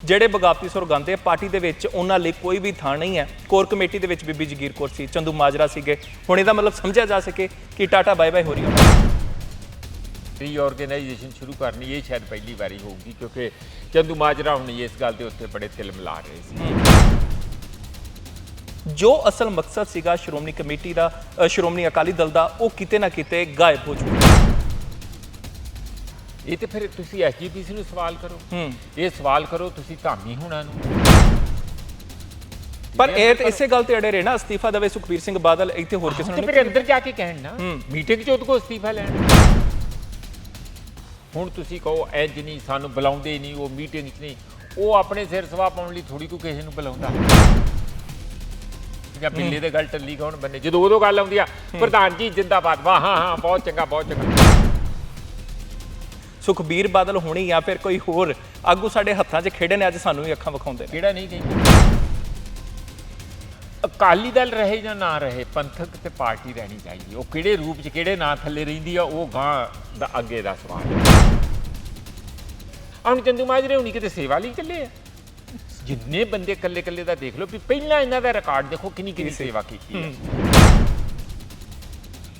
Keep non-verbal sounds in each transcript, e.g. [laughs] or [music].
ਜਿਹੜੇ ਬਗਾਵਤੀ ਸੁਰ ਆ ਪਾਰਟੀ ਦੇ ਵਿੱਚ ਉਹਨਾਂ ਲਈ ਕੋਈ ਵੀ ਥਾਂ ਨਹੀਂ ਹੈ। ਕੋਰ ਕਮੇਟੀ ਦੇ ਵਿੱਚ ਬੀਬੀ ਜਗੀਰ ਕੌਰ ਸੀ ਚੰਦੂ ਮਾਜਰਾ ਸੀਗੇ। ਹੁਣ ਇਹਦਾ ਮਤਲਬ ਸਮਝਿਆ ਜਾ ਸਕੇ ਕਿ ਟਾਟਾ ਬਾਏ ਬਾਏ ਹੋ ਰਹੀ ਹੈ। ਰੀਆਰਗੇਨਾਈਜੇਸ਼ਨ ਸ਼ੁਰੂ ਕਰਨੀ ਇਹ ਸ਼ਾਇਦ ਪਹਿਲੀ ਵਾਰੀ ਹੋਊਗੀ ਕਿਉਂਕਿ ਚੰਦੂ ਮਾਜਰਾ ਹੁਣ ਇਸ ਗੱਲ ਦੇ ਉੱਤੇ ਬੜੇ ਤਿਲ ਮਿਲਾ ਰਹੇ ਸੀ। ਜੋ ਅਸਲ ਮਕਸਦ ਸੀਗਾ ਸ਼੍ਰੋਮਣੀ ਕਮੇਟੀ ਦਾ ਸ਼੍ਰੋਮਣੀ ਅਕਾਲੀ ਦਲ ਦਾ ਉਹ ਕਿਤੇ ਨਾ ਕਿਤੇ ਗਾਇਬ ਹੋ ਚੁੱਕਾ। ਇਹ ਤੇ ਫਿਰ ਤੁਸੀਂ ਐਸਜੀਪੀਸੀ ਨੂੰ ਸਵਾਲ ਕਰੋ। ਹੂੰ। ਇਹ ਸਵਾਲ ਕਰੋ ਤੁਸੀਂ ਧਾਮੀ ਹੋਣਾ ਨੂੰ। ਪਰ ਇਹ ਤੇ ਇਸੇ ਗੱਲ ਤੇ ਅੜੇ ਰਹੇ ਨਾ ਅਸਤੀਫਾ ਦੇਵੇ ਸੁਖਬੀਰ ਸਿੰਘ ਬਾਦਲ ਇੱਥੇ ਹੋਰ ਕਿਸੇ ਤੇ ਨੂੰ ਫਿਰ ਅੰਦਰ ਜਾ ਕੇ ਕਹਿਣ ਨਾ। ਮੀਟਿੰਗ 'ਚ ਉਹਦੇ ਕੋਲ ਅਸਤੀਫਾ ਲੈਣ। ਹੁਣ ਤੁਸੀਂ ਕਹੋ ਇੰਜ ਨਹੀਂ ਸਾਨੂੰ ਬੁਲਾਉਂਦੇ ਨਹੀਂ ਉਹ ਮੀਟਿੰਗ 'ਚ ਨਹੀਂ ਉਹ ਆਪਣੇ ਸਿਰ ਸਵਾ ਪਾਉਣ ਲਈ ਥੋੜੀ ਕੋ ਕਿਸੇ ਨੂੰ ਬੁਲਾਉਂਦਾ। ਜਾਂ ਬਿੱਲੇ ਦੇ ਗੱਲ ਟੱਲੀ ਕੌਣ ਬੰਨੇ? ਜਦੋਂ ਉਦੋਂ ਗੱਲ ਆਉਂਦੀ ਆ ਪ੍ਰਧਾਨ ਜੀ ਜਿੰਦਾਬਾਦ ਵਾਹ ਹਾਂ ਹਾਂ ਬਹੁਤ ਚੰਗਾ ਬਹੁਤ ਚੰਗਾ। ਸੁਖਬੀਰ ਬਾਦਲ ਹੋਣੀ ਜਾਂ ਫਿਰ ਕੋਈ ਹੋਰ ਆਗੂ ਸਾਡੇ ਹੱਥਾਂ 'ਚ ਖੇਡੇ ਨੇ ਅੱਜ ਸਾਨੂੰ ਵੀ ਅੱਖਾਂ ਵਿਖਾਉਂਦੇ ਨੇ। ਕਿਹੜਾ ਨਹੀਂ ਕਹਿੰਦਾ ਅਕਾਲੀ ਦਲ ਰਹੇ ਜਾਂ ਨਾ ਰਹੇ ਪੰਥਕ ਤੇ ਪਾਰਟੀ ਰਹਿਣੀ ਚਾਹੀਦੀ। ਉਹ ਕਿਹੜੇ ਰੂਪ 'ਚ ਕਿਹੜੇ ਨਾਂ ਥੱਲੇ ਰਹਿੰਦੀ ਆ ਉਹ ਗਾਂ ਦਾ ਅੱਗੇ ਦਾ ਸਵਾਲ ਹੈ। ਹੁਣ ਚੰਦੂ ਮਾਜਰੇ ਹੁਣੀ ਕਿਤੇ ਸੇਵਾ ਲਈ ਚੱਲੇ ਆ। ਜਿੰਨੇ ਬੰਦੇ ਇਕੱਲੇ ਇਕੱਲੇ ਦਾ ਦੇਖ ਲਓ ਵੀ ਪਹਿਲਾਂ ਇਹਨਾਂ ਦਾ ਰਿਕਾਰਡ ਦੇਖੋ ਕਿੰਨੀ ਕਿੰਨੀ ਸੇਵਾ ਕੀਤੀ ਹੈ।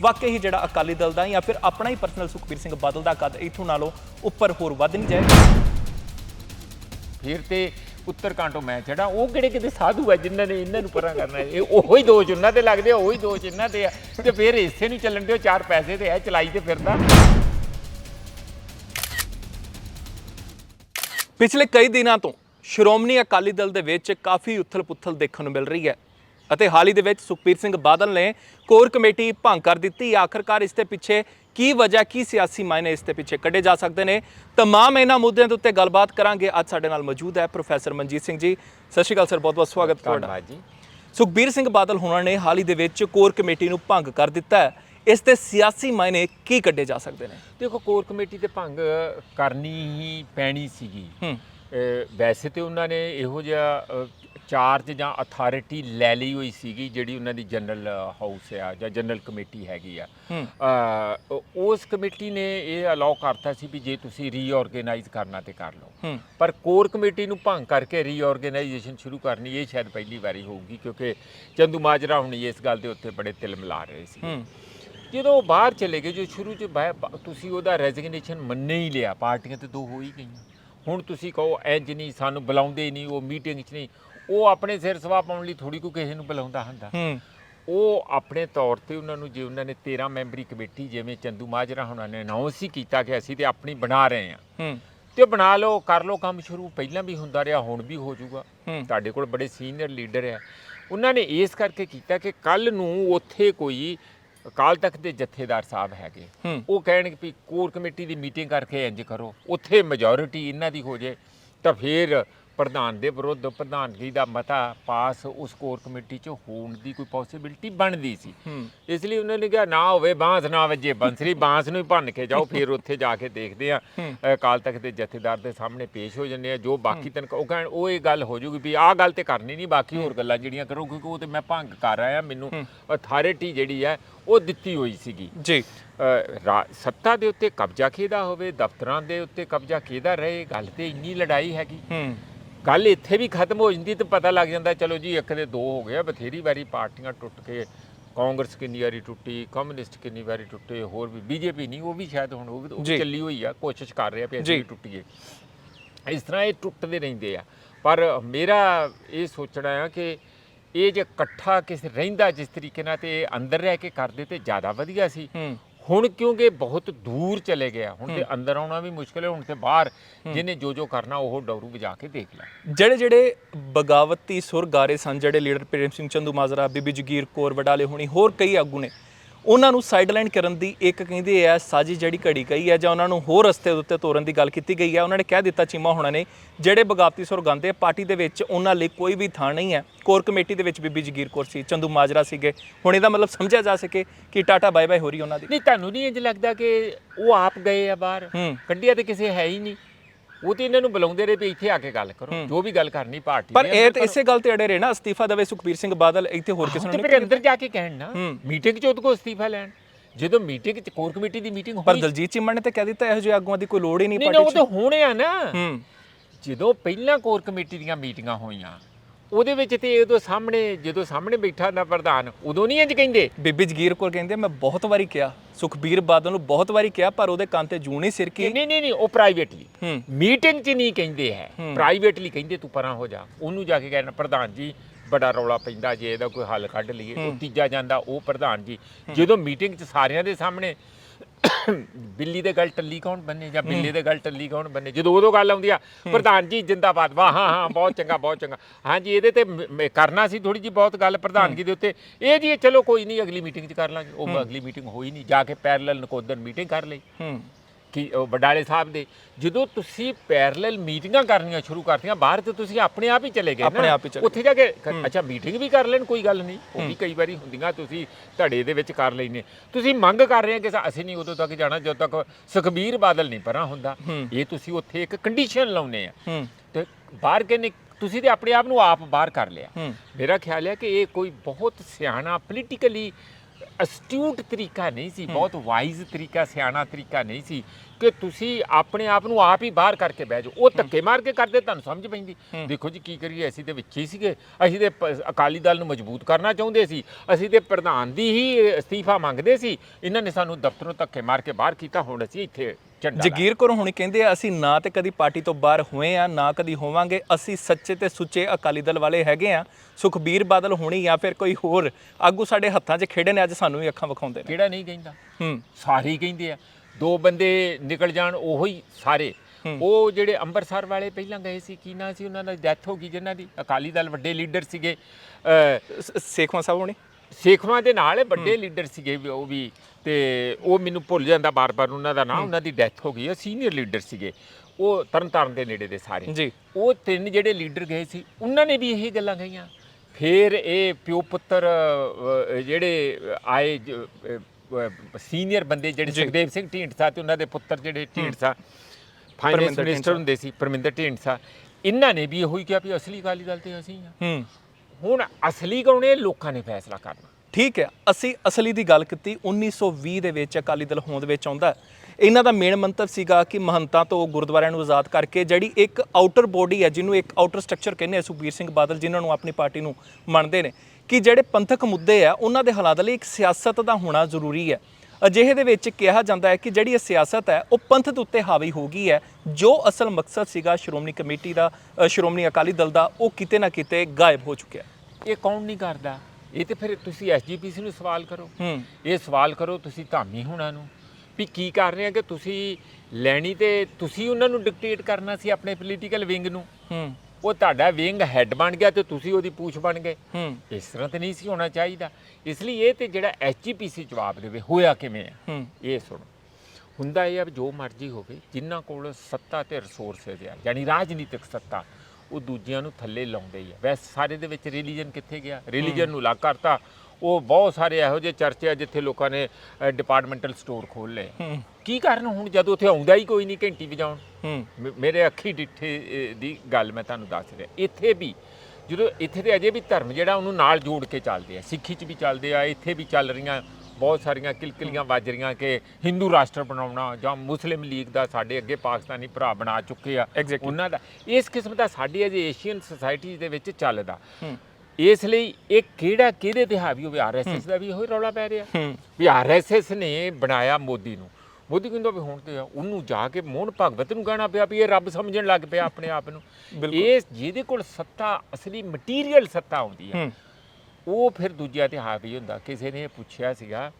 ਵਾਕਈ ਹੀ ਜਿਹੜਾ ਅਕਾਲੀ ਦਲ ਦਾ ਜਾਂ ਫਿਰ ਆਪਣਾ ਹੀ ਪਰਸਨਲ ਸੁਖਬੀਰ ਸਿੰਘ ਬਾਦਲ ਦਾ ਕੱਦ ਇਥੋਂ ਨਾਲੋਂ ਉੱਪਰ ਹੋਰ ਵੱਧ ਨਹੀਂ ਜਾਏਗਾ ਫਿਰ ਤੇ ਉੱਤਰਕਾਂਟੋਂ ਮੈਂ ਚੜਾ ਉਹ ਕਿਹੜੇ ਕਿਤੇ ਸਾਧੂ ਆ ਜਿਨ੍ਹਾਂ ਨੇ ਇਹਨਾਂ ਨੂੰ ਪਰਾਂ ਕਰਨਾ ਹੈ। ਇਹ ਉਹੋ ਹੀ ਦੋਸ਼ ਉਹਨਾਂ ਤੇ ਲੱਗਦੇ ਆ ਉਹੀ ਦੋਸ਼ ਇਹਨਾਂ ਤੇ ਆ। ਤੇ ਫਿਰ ਇਸੇ ਨੂੰ ਚੱਲਣ ਦਿਓ ਚਾਰ ਪੈਸੇ ਤੇ ਹੈ ਚਲਾਈ ਤੇ ਫਿਰਦਾ। ਪਿਛਲੇ ਕਈ ਦਿਨਾਂ ਤੋਂ ਸ਼੍ਰੋਮਣੀ ਅਕਾਲੀ ਦਲ ਦੇ ਵਿੱਚ ਕਾਫੀ ਉਥਲ-ਪੁਥਲ ਦੇਖਣ ਨੂੰ ਮਿਲ ਰਹੀ ਹੈ। ਅਤੇ ਹਾਲ ਹੀ ਦੇ ਵਿੱਚ ਸੁਖਬੀਰ ਸਿੰਘ ਬਾਦਲ ਨੇ ਕੋਰ ਕਮੇਟੀ ਭੰਗ ਕਰ ਦਿੱਤੀ। ਆਖਰਕਾਰ ਇਸ ਦੇ ਪਿੱਛੇ ਕੀ ਵਜ੍ਹਾ ਕੀ ਸਿਆਸੀ ਮਾਇਨੇ ਇਸ ਦੇ ਪਿੱਛੇ ਕੱਢੇ ਜਾ ਸਕਦੇ ਨੇ? ਤਮਾਮ ਇਹਨਾਂ ਮੁੱਦਿਆਂ ਦੇ ਉੱਤੇ ਗੱਲਬਾਤ ਕਰਾਂਗੇ। ਅੱਜ ਸਾਡੇ ਨਾਲ ਮੌਜੂਦ ਹੈ ਪ੍ਰੋਫੈਸਰ ਮਨਜੀਤ ਸਿੰਘ ਜੀ। ਸਤਿ ਸ਼੍ਰੀ ਅਕਾਲ ਸਰ ਬਹੁਤ-ਬਹੁਤ ਸਵਾਗਤ ਤੁਹਾਡਾ। ਜੀ। ਸੁਖਬੀਰ ਸਿੰਘ ਬਾਦਲ ਹੋਣਾ ਨੇ ਹਾਲ ਹੀ ਦੇ ਵਿੱਚ ਕੋਰ ਕਮੇਟੀ ਨੂੰ ਭੰਗ ਕਰ ਦਿੱਤਾ ਹੈ। ਇਸ ਦੇ ਸਿਆਸੀ ਮਾਇਨੇ ਕੀ ਕੱਢੇ ਜਾ ਸਕਦੇ ਨੇ? ਦੇਖੋ ਕੋਰ ਕਮੇਟੀ ਤੇ ਭੰਗ ਕਰਨੀ ਹੀ ਪੈਣੀ ਸੀਗੀ। ਵੈਸੇ ਤੇ ਉਹਨਾਂ ਨੇ ਇਹੋ ਜਿਹਾ ਚਾਰਜ ਜਾਂ ਅਥਾਰਟੀ ਲੈ ਲਈ ਹੋਈ ਸੀਗੀ ਜਿਹੜੀ ਉਹਨਾਂ ਦੀ ਜਨਰਲ ਹਾਊਸ ਆ ਜਾਂ ਜਨਰਲ ਕਮੇਟੀ ਹੈਗੀ ਆ। ਉਸ ਕਮੇਟੀ ਨੇ ਇਹ ਅਲਾਉ ਕਰਤਾ ਸੀ ਵੀ ਜੇ ਤੁਸੀਂ ਰੀਆਰਗੇਨਾਈਜ਼ ਕਰਨਾ ਤੇ ਕਰ ਲਓ। ਪਰ ਕੋਰ ਕਮੇਟੀ ਨੂੰ ਭੰਗ ਕਰਕੇ ਰੀਆਰਗੇਨਾਈਜੇਸ਼ਨ ਸ਼ੁਰੂ ਕਰਨੀ ਇਹ ਸ਼ਾਇਦ ਪਹਿਲੀ ਵਾਰੀ ਹੋਊਗੀ ਕਿਉਂਕਿ ਚੰਦੂ ਮਾਜਰਾ ਹੁਣੀ ਇਸ ਗੱਲ ਦੇ ਉੱਤੇ ਬੜੇ ਤਿਲ ਮਿਲਾ ਰਹੇ ਸੀ। ਜਦੋਂ ਉਹ ਬਾਹਰ ਚਲੇ ਗਏ ਜੋ ਸ਼ੁਰੂ ਚ ਤੁਸੀਂ ਉਹਦਾ ਰੈਜ਼ਿਗਨੇਸ਼ਨ ਮੰਨੇ ਹੀ ਲਿਆ ਪਾਰਟੀਆਂ ਤੇ ਦੋ ਹੋ ਹੀ ਗਈਆਂ। ਹੁਣ ਤੁਸੀਂ ਕਹੋ ਇੰਜ ਨਹੀਂ ਸਾਨੂੰ ਬੁਲਾਉਂਦੇ ਨਹੀਂ ਉਹ ਮੀਟਿੰਗ 'ਚ ਨਹੀਂ। ਉਹ ਆਪਣੇ ਸਿਰ ਸਵਾ ਪਾਉਣ ਲਈ ਥੋੜੀ ਕੋ ਕਿਸੇ ਨੂੰ ਬੁਲਾਉਂਦਾ ਹੁੰਦਾ। ਹੂੰ। ਉਹ ਆਪਣੇ ਤੌਰ ਤੇ ਉਹਨਾਂ ਨੂੰ ਜੇ ਉਹਨਾਂ ਨੇ 13 ਮੈਂਬਰੀ ਕਮੇਟੀ ਜਿਵੇਂ ਚੰਦੂ ਮਾਜਰਾ ਹੁਣਾਂ ਨੇ ਅਨਾਉਂਸ ਹੀ ਕੀਤਾ ਕਿ ਅਸੀਂ ਤੇ ਆਪਣੀ ਬਣਾ ਰਹੇ ਹਾਂ। ਹੂੰ। ਤੇ ਬਣਾ ਲਓ ਕਰ ਲਓ ਕੰਮ ਸ਼ੁਰੂ ਪਹਿਲਾਂ ਵੀ ਹੁੰਦਾ ਰਿਹਾ ਹੁਣ ਵੀ ਹੋ ਜਾਊਗਾ। ਤੁਹਾਡੇ ਕੋਲ ਬੜੇ ਸੀਨੀਅਰ ਲੀਡਰ ਹੈ ਉਹਨਾਂ ਨੇ ਇਸ ਕਰਕੇ ਕੀਤਾ ਕਿ ਕੱਲ ਨੂੰ ਉੱਥੇ ਕੋਈ ਅਕਾਲ ਤਖਤ ਦੇ ਜਥੇਦਾਰ ਸਾਹਿਬ ਹੈਗੇ। ਉਹ ਕਹਿਣਗੇ ਵੀ ਕੋਰ ਕਮੇਟੀ ਦੀ ਮੀਟਿੰਗ ਕਰਕੇ ਇੰਜ ਕਰੋ। ਉੱਥੇ ਮੈਜੋਰਿਟੀ ਇਹਨਾਂ ਦੀ ਹੋ ਜੇ ਤਾਂ ਫਿਰ ਪ੍ਰਧਾਨ ਦੇ ਵਿਰੁੱਧ ਪ੍ਰਧਾਨਗੀ ਦਾ ਮਤਾ ਪਾਸ ਉਸ ਕੋਰ ਕਮੇਟੀ 'ਚ ਹੋਣ ਦੀ ਕੋਈ ਪੋਸਿਬਿਲਿਟੀ ਬਣਦੀ ਸੀ। ਇਸ ਲਈ ਉਹਨਾਂ ਨੇ ਕਿਹਾ ਨਾ ਹੋਵੇ ਬਾਂਸ ਨਾ ਵੱਜੇ ਬੰਸਰੀ ਬਾਂਸ ਨੂੰ ਹੀ ਭੰਨ ਕੇ ਜਾਓ ਫਿਰ ਉੱਥੇ ਜਾ ਕੇ ਦੇਖਦੇ ਆ ਅਕਾਲ ਤਖਤ ਦੇ ਜਥੇਦਾਰ ਦੇ ਸਾਹਮਣੇ ਪੇਸ਼ ਹੋ ਜੰਨੇ ਆ ਜੋ ਬਾਕੀ ਤਨਕ ਉਹ ਕਹਿਣ ਉਹ ਇਹ ਗੱਲ ਹੋ ਜੂਗੀ ਵੀ ਆਹ ਗੱਲ ਤੇ ਕਰਨੀ ਨਹੀਂ ਬਾਕੀ ਹੋਰ ਗੱਲਾਂ ਜਿਹੜੀਆਂ ਕਰੋ ਕਿਉਂਕਿ ਉਹ ਤੇ ਮੈਂ ਭੰਗ ਕਰ ਆਇਆ ਮੈਨੂੰ ਅਥਾਰਟੀ ਜਿਹੜੀ ਹੈ ਉਹ ਦਿੱਤੀ ਹੋਈ ਸੀਗੀ। ਜੀ। ਸੱਤਾ ਦੇ ਉੱਤੇ ਕਬਜ਼ਾ ਕਿਹਦਾ ਹੋਵੇ ਦਫ਼ਤਰਾਂ ਦੇ ਉੱਤੇ ਕਬਜ਼ਾ ਕਿਹਦਾ ਰਹੇ ਗੱਲ ਤੇ ਇੰਨੀ ਲੜਾਈ ਹੈਗੀ। ਹੂੰ। ਗੱਲ ਇੱਥੇ ਵੀ ਖਤਮ ਹੋ ਜਾਂਦੀ ਤੇ ਪਤਾ ਲੱਗ ਜਾਂਦਾ ਚਲੋ ਜੀ ਇੱਕ ਦੇ ਦੋ ਹੋ ਗਿਆ ਬਥੇਰੀ ਵਾਰੀ ਪਾਰਟੀਆਂ ਟੁੱਟ ਕੇ ਕਾਂਗਰਸ ਕਿੰਨੀ ਵਾਰੀ ਟੁੱਟੀ ਕਮਿਊਨਿਸਟ ਕਿੰਨੀ ਵਾਰੀ ਟੁੱਟੇ ਹੋਰ ਵੀ ਬੀਜੇਪੀ ਨਹੀਂ ਉਹ ਵੀ ਸ਼ਾਇਦ ਹੁਣ ਉਹ ਵੀ ਉਹ ਵੀ ਜੀ। ਚੱਲੀ ਹੋਈ ਆ ਕੋਸ਼ਿਸ਼ ਕਰ ਰਿਹਾ ਵੀ ਜੀ। ਅਸੀਂ ਵੀ ਟੁੱਟੀਏ ਇਸ ਤਰ੍ਹਾਂ ਇਹ ਟੁੱਟਦੇ ਰਹਿੰਦੇ ਆ ਪਰ ਮੇਰਾ ਇਹ ਸੋਚਣਾ ਆ ਕਿ ਇਹ ਜੇ ਇਕੱਠਾ ਕਿਸ ਰਹਿੰਦਾ ਜਿਸ ਤਰੀਕੇ ਨਾਲ ਤੇ ਇਹ ਅੰਦਰ ਰਹਿ ਕੇ ਕਰਦੇ ਤੇ ਜ਼ਿਆਦਾ ਵਧੀਆ ਸੀ ਹੂੰ ਹੁਣ ਕਿਉਂਕਿ ਬਹੁਤ ਦੂਰ ਚਲੇ ਗਿਆ ਹੁਣ ਤੇ ਅੰਦਰ ਆਉਣਾ ਵੀ ਮੁਸ਼ਕਲ ਹੈ ਹੁਣ ਤੇ ਬਾਹਰ ਜਿਹਨੇ ਜੋ ਜੋ ਕਰਨਾ ਉਹ ਡੌਰੂ ਵਜਾ ਕੇ ਦੇਖ ਲੈ। ਜਿਹੜੇ ਜਿਹੜੇ ਬਗਾਵਤੀ ਸੁਰ ਗਾਰੇ ਸਨ ਜਿਹੜੇ ਲੀਡਰ ਪ੍ਰੇਮ ਸਿੰਘ ਚੰਦੂ ਮਾਜਰਾ ਬੀਬੀ ਜਗੀਰ ਕੌਰ ਵਡਾਲੇ ਹੋਣੀ ਹੋਰ ਕਈ ਆਗੂ ਨੇ ਉਹਨਾਂ ਨੂੰ ਸਾਈਡਲਾਈਨ ਕਰਨ ਦੀ ਇੱਕ ਕਹਿੰਦੇ ਆ ਸਾਜੀ ਜਿਹੜੀ ਘੜੀ ਗਈ ਹੈ ਜਾਂ ਉਹਨਾਂ ਨੂੰ ਹੋਰ ਰਸਤੇ ਦੇ ਉੱਤੇ ਤੋਰਨ ਦੀ ਗੱਲ ਕੀਤੀ ਗਈ ਹੈ। ਉਹਨਾਂ ਨੇ ਕਹਿ ਦਿੱਤਾ ਚੀਮਾ ਹੋਣਾ ਨੇ ਜਿਹੜੇ ਬਗਾਵਤੀ ਸੁਰ ਗਾਉਂਦੇ ਪਾਰਟੀ ਦੇ ਵਿੱਚ ਉਹਨਾਂ ਲਈ ਕੋਈ ਵੀ ਥਾਂ ਨਹੀਂ ਹੈ। ਕੋਰ ਕਮੇਟੀ ਦੇ ਵਿੱਚ ਬੀਬੀ ਜਗੀਰ ਕੌਰ ਸੀ ਚੰਦੂ ਮਾਜਰਾ ਸੀਗੇ। ਹੁਣ ਇਹਦਾ ਮਤਲਬ ਸਮਝਿਆ ਜਾ ਸਕੇ ਕਿ ਟਾਟਾ ਬਾਏ ਬਾਏ ਹੋ ਰਹੀ ਉਹਨਾਂ ਦੀ। ਨਹੀਂ ਤੁਹਾਨੂੰ ਨਹੀਂ ਇੰਜ ਲੱਗਦਾ ਕਿ ਉਹ ਆਪ ਗਏ ਆ ਬਾਹਰ? ਕੱਢਿਆ ਤੇ ਕਿਸੇ ਹੈ ਹੀ ਨਹੀਂ। ਉਹ ਤੇ ਇਹਨਾਂ ਨੂੰ ਬੁਲਾਉਂਦੇ ਰਹੇ ਵੀ ਇੱਥੇ ਆ ਕੇ ਗੱਲ ਕਰੋ। ਜੋ ਵੀ ਗੱਲ ਕਰਨੀ ਪਾਰਟੀ ਪਰ ਇਹ ਤੇ। ਇਸੇ ਗੱਲ ਤੇ ਅੜੇ ਰਹੇ ਨਾ ਅਸਤੀਫਾ ਦੇਵੇ ਸੁਖਬੀਰ ਸਿੰਘ ਬਾਦਲ ਇੱਥੇ ਹੋਰ ਕਿਸੇ ਨੂੰ ਨਹੀਂ ਫਿਰ ਅੰਦਰ ਜਾ ਕੇ ਕਹਿਣ ਨਾ। ਮੀਟਿੰਗ 'ਚ ਉਹਦੇ ਕੋਲ ਅਸਤੀਫਾ ਲੈਣ। ਜਦੋਂ ਮੀਟਿੰਗ 'ਚ ਕੋਰ ਕਮੇਟੀ ਦੀ ਮੀਟਿੰਗ ਪਰ ਹੋਈ ਦਲਜੀਤ ਚਿੰਮਣ ਨੇ ਤਾਂ ਕਹਿ ਦਿੱਤਾ ਇਹੋ ਜਿਹੇ ਆਗੂਆਂ ਦੀ ਕੋਈ ਲੋੜ ਹੀ ਨਹੀਂ ਨਹੀਂ ਨਾ ਉਹ ਪਾਰਟੀ ਤਾਂ 'ਚ। ਹੋਣੇ ਆ ਨਾ। ਜਦੋਂ ਪਹਿਲਾਂ ਕੋਰ ਕਮੇਟੀ ਦੀਆਂ ਮੀਟਿੰਗਾਂ ਹੋਈਆਂ ਉਹਦੇ ਵਿੱਚ ਤੇ ਉਦੋਂ ਸਾਹਮਣੇ ਜਦੋਂ ਸਾਹਮਣੇ ਬੈਠਾ ਨਾ ਪ੍ਰਧਾਨ ਉਦੋਂ ਨਹੀਂ ਇੰਜ ਕਹਿੰਦੇ? ਬੀਬੀ ਜਗੀਰ ਕੌਰ ਕਹਿੰਦੇ ਮੈਂ ਬਹੁਤ ਵਾਰੀ ਕਿਹਾ ਸੁਖਬੀਰ ਬਾਦਲ ਨੂੰ ਬਹੁਤ ਵਾਰੀ ਕਿਹਾ ਪਰ ਉਹਦੇ ਕੰਨ ਤੇ ਜੂੰ ਨਹੀਂ ਸਿਰ ਕੀ ਨਹੀਂ ਨਹੀਂ ਨਹੀਂ ਉਹ ਪ੍ਰਾਈਵੇਟਲੀ ਮੀਟਿੰਗ 'ਚ ਨਹੀਂ ਕਹਿੰਦੇ ਹੈ। ਹੂੰ। ਪ੍ਰਾਈਵੇਟਲੀ ਕਹਿੰਦੇ ਤੂੰ ਪਰਾਂ ਹੋ ਜਾ। ਉਹਨੂੰ ਜਾ ਕੇ ਕਹਿਣਾ ਪ੍ਰਧਾਨ ਜੀ ਬੜਾ ਰੌਲਾ ਪੈਂਦਾ ਜੇ ਇਹਦਾ ਕੋਈ ਹੱਲ ਕੱਢ ਲਈਏ। ਉਹ ਤੀਜਾ ਜਾਂਦਾ ਉਹ ਪ੍ਰਧਾਨ ਜੀ। ਜਦੋਂ ਮੀਟਿੰਗ 'ਚ ਸਾਰਿਆਂ ਦੇ ਸਾਹਮਣੇ ਬਿੱਲੀ ਦੇ ਗੱਲ ਟੱਲੀ ਕੌਣ ਬੰਨੇ ਜਾਂ ਬਿੱਲੇ ਦੇ ਗੱਲ ਟੱਲੀ ਕੌਣ ਬੰਨੇ? ਜਦੋਂ ਉਦੋਂ ਗੱਲ ਆਉਂਦੀ ਆ ਪ੍ਰਧਾਨ ਜੀ ਜਿੰਦਾਬਾਦ ਵਾਹ ਹਾਂ ਹਾਂ ਬਹੁਤ ਚੰਗਾ ਬਹੁਤ ਚੰਗਾ। ਹਾਂਜੀ ਇਹਦੇ ਤੇ ਮ- ਮ- ਕਰਨਾ ਸੀ ਥੋੜੀ ਜੀ ਬਹੁਤ ਗੱਲ ਪ੍ਰਧਾਨਗੀ ਦੇ ਉੱਤੇ। ਇਹ ਜੀ ਚਲੋ ਕੋਈ ਨਹੀਂ ਅਗਲੀ ਮੀਟਿੰਗ 'ਚ ਕਰ ਲਾਂਗੇ। ਉਹ ਅਗਲੀ ਮੀਟਿੰਗ ਹੋਈ ਨਹੀਂ ਜਾ ਕੇ ਪੈਰਲਲ ਨਕੋਦਰ ਮੀਟਿੰਗ ਕਰ ਲਈ। ਹੂੰ। ਕਿ ਉਹ ਬਡਾਲੇ ਸਾਹਿਬ ਦੇ ਜਦੋਂ ਤੁਸੀਂ ਪੈਰਲਲ ਮੀਟਿੰਗਾਂ ਕਰਨੀਆਂ ਸ਼ੁਰੂ ਕਰਤੀਆਂ ਬਾਹਰ ਤੇ ਤੁਸੀਂ ਆਪਣੇ ਆਪ ਹੀ ਚਲੇ ਗਏ। ਆਪਣੇ ਆਪ ਹੀ ਚਲੇ ਉੱਥੇ ਜਾ ਕੇ ਅੱਛਾ ਮੀਟਿੰਗ ਵੀ ਕਰ ਲੈਣ ਕੋਈ ਗੱਲ ਨਹੀਂ। ਉਹ ਵੀ ਕਈ ਵਾਰੀ ਹੁੰਦੀਆਂ ਤੁਸੀਂ ਧੜੇ ਦੇ ਵਿੱਚ ਕਰ ਲੈਨੇ ਤੁਸੀਂ ਮੰਗ ਕਰ ਰਹੇ ਹੋ ਕਿ ਅਸੀਂ ਨਹੀਂ ਉਦੋਂ ਤੱਕ ਜਾਣਾ ਜਦੋਂ ਤੱਕ ਸੁਖਬੀਰ ਬਾਦਲ ਨਹੀਂ ਪਰਾਂ ਹੁੰਦਾ। ਇਹ ਤੁਸੀਂ ਉੱਥੇ ਇੱਕ ਕੰਡੀਸ਼ਨ ਲਾਉਨੇ ਆ। ਤੇ ਬਾਹਰ ਕਹਿੰਦੇ ਤੁਸੀਂ ਤੇ ਆਪਣੇ ਆਪ ਨੂੰ ਆਪ ਬਾਹਰ ਕਰ ਲਿਆ। ਮੇਰਾ ਖਿਆਲ ਹੈ ਕਿ ਇਹ ਕੋਈ ਬਹੁਤ ਸਿਆਣਾ ਪੋਲੀਟੀਕਲੀ ਅਸਟਿਊਟ ਤਰੀਕਾ ਨਹੀਂ ਸੀ ਬਹੁਤ ਵਾਈਜ਼ ਤਰੀਕਾ ਸਿਆਣਾ ਤਰੀਕਾ ਨਹੀਂ ਸੀ। ਕਿ ਤੁਸੀਂ ਆਪਣੇ ਆਪ ਨੂੰ ਆਪ ਹੀ ਬਾਹਰ ਕਰਕੇ ਬਹਿ ਜਾਓ। ਉਹ ਧੱਕੇ ਮਾਰ ਕੇ ਕਰਦੇ ਤੁਹਾਨੂੰ ਸਮਝ ਪੈਂਦੀ। ਦੇਖੋ ਜੀ ਕੀ ਕਰੀਏ? ਅਸੀਂ ਤੇ ਵਿੱਚ ਹੀ ਸੀਗੇ। ਅਸੀਂ ਤੇ ਪ- ਅਕਾਲੀ ਦਲ ਨੂੰ ਮਜ਼ਬੂਤ ਕਰਨਾ ਚਾਹੁੰਦੇ ਸੀ। ਅਸੀਂ ਤੇ ਪ੍ਰਧਾਨ ਦੀ ਹੀ ਅਸਤੀਫਾ ਮੰਗਦੇ ਸੀ। ਇਹਨਾਂ ਨੇ ਸਾਨੂੰ ਦਫ਼ਤਰੋਂ ਧੱਕੇ ਮਾਰ ਕੇ ਬਾਹਰ ਕੀਤਾ। ਹੁਣ ਅਸੀਂ ਇੱਥੇ ਝੰਡਾ। ਜਗੀਰ ਕੌਰ ਹੁਣੀ ਕਹਿੰਦੇ ਆ ਅਸੀਂ ਨਾ ਤੇ ਕਦੀ ਪਾਰਟੀ ਤੋਂ ਬਾਹਰ ਹੋਏ ਆ ਨਾ ਕਦੀ ਹੋਵਾਂਗੇ। ਅਸੀਂ ਸੱਚੇ ਤੇ ਸੁੱਚੇ ਅਕਾਲੀ ਦਲ ਵਾਲੇ ਹੈਗੇ ਆ। ਸੁਖਬੀਰ ਬਾਦਲ ਹੁਣੀ ਜਾਂ ਫਿਰ ਕੋਈ ਹੋਰ ਆਗੂ ਸਾਡੇ ਹੱਥਾਂ 'ਚ ਖੇਡੇ ਨੇ ਅੱਜ ਸਾਨੂੰ ਵੀ ਅੱਖਾਂ ਵਿਖਾਉਂਦੇ ਨੇ। ਕਿਹੜਾ ਨਹੀਂ ਕਹਿੰਦਾ? ਹੂੰ। ਸਾਰੇ ਹੀ ਕਹਿੰਦੇ ਆ। ਦੋ ਬੰਦੇ ਨਿਕਲ ਜਾਣ ਉਹੋ ਹੀ। ਸਾਰੇ ਉਹ ਜਿਹੜੇ ਅੰਮ੍ਰਿਤਸਰ ਵਾਲੇ ਪਹਿਲਾਂ ਗਏ ਸੀ ਕੀ ਨਾਂ ਸੀ ਉਹਨਾਂ ਦਾ? ਡੈਥ ਹੋ ਗਈ ਜਿਨ੍ਹਾਂ ਦੀ। ਅਕਾਲੀ ਦਲ ਵੱਡੇ ਲੀਡਰ ਸੀਗੇ। ਸੇਖਵਾਂ ਸਾਹਿਬ ਹੁਣੀ? ਸੇਖਵਾਂ ਦੇ ਨਾਲ ਵੱਡੇ ਲੀਡਰ ਸੀਗੇ ਵੀ ਉਹ ਵੀ। ਤੇ ਉਹ ਮੈਨੂੰ ਭੁੱਲ ਜਾਂਦਾ ਬਾਰ-ਬਾਰ ਉਹਨਾਂ ਦਾ ਨਾਮ। ਉਹਨਾਂ ਦੀ ਡੈਥ ਹੋ ਗਈ। ਹੈ ਸੀਨੀਅਰ ਲੀਡਰ ਸੀਗੇ। ਉਹ ਤਰਨਤਾਰਨ ਦੇ ਨੇੜੇ ਦੇ ਸਾਰੇ। ਜੀ। ਉਹ ਤਿੰਨ ਜਿਹੜੇ ਲੀਡਰ ਗਏ ਸੀ ਉਹਨਾਂ ਨੇ ਵੀ ਇਹ ਗੱਲਾਂ ਕਹੀਆਂ। ਫਿਰ ਇਹ ਪਿਓ ਪੁੱਤਰ ਜਿਹੜੇ ਆਏ ਸੀਨੀਅਰ ਬੰਦੇ ਜਿਹੜੇ। ਸੁਖਦੇਵ ਸਿੰਘ ਢੀਂਡਸਾ ਤੇ ਉਹਨਾਂ ਦੇ ਪੁੱਤਰ ਜਿਹੜੇ ਢੀਂਡਸਾ ਫਾਈਨੈਂਸ ਮਿਨਿਸਟਰ। ਹੁੰਦੇ ਸੀ ਪਰਮਿੰਦਰ ਢੀਂਡਸਾ ਇਹਨਾਂ ਨੇ ਵੀ ਇਹੋ ਹੀ ਕਿਹਾ ਵੀ ਅਸਲੀ ਅਕਾਲੀ ਦਲ ਤੇ ਅਸੀਂ ਹਾਂ ਹੂੰ ਹੁਣ ਅਸਲੀ ਕੌਣ ਲੋਕਾਂ ਨੇ ਫੈਸਲਾ ਕਰਨਾ ਠੀਕ ਹੈ ਅਸੀਂ ਅਸਲੀ ਦੀ ਗੱਲ ਕੀਤੀ 1920 ਦੇ ਵਿੱਚ ਅਕਾਲੀ ਦਲ ਹੋਂਦ ਵਿੱਚ ਆਉਂਦਾ। ਇਹਨਾਂ ਦਾ ਮੇਨ ਮੰਤਵ ਸੀਗਾ ਕਿ ਮਹੰਤਾਂ ਤੋਂ ਗੁਰਦੁਆਰਿਆਂ ਨੂੰ ਆਜ਼ਾਦ ਕਰਕੇ ਜਿਹੜੀ ਇੱਕ ਆਊਟਰ ਬੋਡੀ ਹੈ ਜਿਹਨੂੰ ਇੱਕ ਆਊਟਰ ਸਟਰਕਚਰ ਕਹਿੰਦੇ ਆ ਸੁਖਬੀਰ ਸਿੰਘ ਬਾਦਲ ਜਿਨ੍ਹਾਂ ਨੂੰ ਆਪਣੀ ਪਾਰਟੀ ਨੂੰ ਮੰਨਦੇ ਨੇ ਕਿ ਜਿਹੜੇ ਪੰਥਕ ਮੁੱਦੇ ਆ ਉਹਨਾਂ ਦੇ ਹੱਲ ਲਈ ਇੱਕ ਸਿਆਸਤ ਦਾ ਹੋਣਾ ਜ਼ਰੂਰੀ ਹੈ। ਅਜਿਹੇ ਦੇ ਵਿੱਚ ਕਿਹਾ ਜਾਂਦਾ ਹੈ ਕਿ ਜਿਹੜੀ ਇਹ ਸਿਆਸਤ ਹੈ ਉਹ ਪੰਥ ਦੇ ਉੱਤੇ ਹਾਵੀ ਹੋ ਗਈ ਹੈ। ਜੋ ਅਸਲ ਮਕਸਦ ਸੀਗਾ ਸ਼੍ਰੋਮਣੀ ਕਮੇਟੀ ਦਾ ਸ਼੍ਰੋਮਣੀ ਅਕਾਲੀ ਦਲ ਦਾ ਉਹ ਕਿਤੇ ਨਾ ਕਿਤੇ ਗਾਇਬ ਹੋ ਚੁੱਕਿਆ ਇਹ ਕੌਣ ਨਹੀਂ ਕਰਦਾ? ਇਹ ਤੇ ਫਿਰ ਤੁਸੀਂ ਐਸਜੀਪੀਸੀ ਨੂੰ ਸਵਾਲ ਕਰੋ। ਹੂੰ। ਇਹ ਸਵਾਲ ਕਰੋ ਤੁਸੀਂ ਧਾਮੀ ਹੋਣਾ ਨੂੰ ਵੀ ਕੀ ਕਰ ਰਹੇ ਆ ਕਿ ਤੁਸੀਂ ਲੈਣੀ ਤੇ ਤੁਸੀਂ ਉਹਨਾਂ ਨੂੰ ਡਿਕਟੇਟ ਕਰਨਾ ਸੀ ਆਪਣੇ ਪੋਲੀਟੀਕਲ ਵਿੰਗ ਨੂੰ। ਹੂੰ। ਉਹ ਤੁਹਾਡਾ ਵਿੰਗ ਹੈੱਡ ਬਣ ਗਿਆ ਤੇ ਤੁਸੀਂ ਉਹਦੀ ਪੂਛ ਬਣ ਗਏ। ਹੂੰ। ਇਸ ਤਰ੍ਹਾਂ ਤੇ ਨਹੀਂ ਸੀ ਹੋਣਾ ਚਾਹੀਦਾ। ਇਸ ਲਈ ਇਹ ਤੇ ਜਿਹੜਾ ਐਸਜੀਪੀਸੀ ਜਵਾਬ ਦੇਵੇ ਹੋਇਆ ਕਿਵੇਂ ਆ? ਹੂੰ। ਇਹ ਸੁਣੋ। ਹੁੰਦਾ ਇਹ ਆ ਜੋ ਮਰਜ਼ੀ ਹੋਵੇ ਜਿਨ੍ਹਾਂ ਕੋਲ ਸੱਤਾ ਤੇ ਰਿਸੋਰਸਸ ਆ ਯਾਨੀ ਰਾਜਨੀਤਿਕ ਸੱਤਾ ਉਹ ਦੂਜਿਆਂ ਨੂੰ ਥੱਲੇ ਲਾਉਂਦੇ ਹੀ ਆ। ਵੈਸੇ ਸਾਰੇ ਦੇ ਵਿੱਚ ਰਿਲੀਜਨ ਕਿੱਥੇ ਗਿਆ? ਰਿਲੀਜਨ ਨੂੰ ਲੱਗ ਕਰਤਾ ਉਹ ਬਹੁਤ ਸਾਰੇ ਇਹੋ ਜਿਹੇ ਚਰਚੇ ਆ ਜਿੱਥੇ ਲੋਕਾਂ ਨੇ ਡਿਪਾਰਟਮੈਂਟਲ ਸਟੋਰ ਖੋਲ ਲਏ। ਕੀ ਕਰਨ ਹੁਣ ਜਦੋਂ ਉੱਥੇ ਆਉਂਦਾ ਹੀ ਕੋਈ ਨਹੀਂ ਘੰਟੀ ਵਜਾਉਣ? ਮੇਰੇ ਅੱਖੀ ਡਿੱਠੇ ਦੀ ਗੱਲ ਮੈਂ ਤੁਹਾਨੂੰ ਦੱਸ ਰਿਹਾ। ਇੱਥੇ ਵੀ ਜਦੋਂ ਇੱਥੇ ਤੇ ਅਜੇ ਵੀ ਧਰਮ ਜਿਹੜਾ ਉਹਨੂੰ ਨਾਲ ਜੋੜ ਕੇ ਚੱਲਦੇ ਆ ਸਿੱਖੀ 'ਚ ਵੀ ਚੱਲਦੇ ਆ ਇੱਥੇ ਵੀ ਚੱਲ ਰਹੀਆਂ ਬਹੁਤ ਸਾਰੀਆਂ ਕਿਲਕਿਲੀਆਂ ਵੱਜ ਰਹੀਆਂ ਕਿ ਹਿੰਦੂ ਰਾਸ਼ਟਰ ਬਣਾਉਣਾ ਜਾਂ ਮੁਸਲਿਮ ਲੀਗ ਦਾ ਸਾਡੇ ਅੱਗੇ ਪਾਕਿਸਤਾਨੀ ਭਰਾ ਬਣਾ ਚੁੱਕੇ ਆ. ਉਹਨਾਂ ਦਾ ਇਸ ਕਿਸਮ ਦਾ ਸਾਡੀ ਅਜੇ ਏਸ਼ੀਅਨ ਸੁਸਾਇਟੀ ਦੇ ਵਿੱਚ ਚੱਲਦਾ। ਇਸ ਲਈ ਇਹ ਕਿਹੜਾ ਕਿਹਦੇ ਤੇ ਹਾਵੀ ਹੋਵੇ? ਆਰਐਸਐਸ ਦਾ ਵੀ ਇਹੋ ਹੀ ਰੌਲਾ ਪੈ ਰਿਹਾ। ਵੀ ਆਰਐਸਐਸ ਨੇ ਬਣਾਇਆ ਮੋਦੀ ਨੂੰ। ਮੋਦੀ ਕਹਿੰਦਾ ਵੀ ਹੁਣ ਤੇ ਉਹਨੂੰ ਜਾ ਕੇ ਮੋਹਨ ਭਗਵਤ ਨੂੰ ਕਹਿਣਾ ਪਿਆ ਵੀ ਇਹ ਰੱਬ ਸਮਝਣ ਲੱਗ ਪਿਆ ਆਪਣੇ ਆਪ ਨੂੰ। ਇਹ ਜਿਹਦੇ ਕੋਲ ਸੱਤਾ ਅਸਲੀ ਮਟੀਰੀਅਲ ਸੱਤਾ ਆਉਂਦੀ ਹੈ ਹੂੰ। ਉਹ ਫਿਰ ਦੂਜਿਆਂ ਤੇ ਹਾਵੀ ਹੁੰਦਾ। ਕਿਸੇ ਨੇ ਪੁੱਛਿਆ ਸੀਗਾ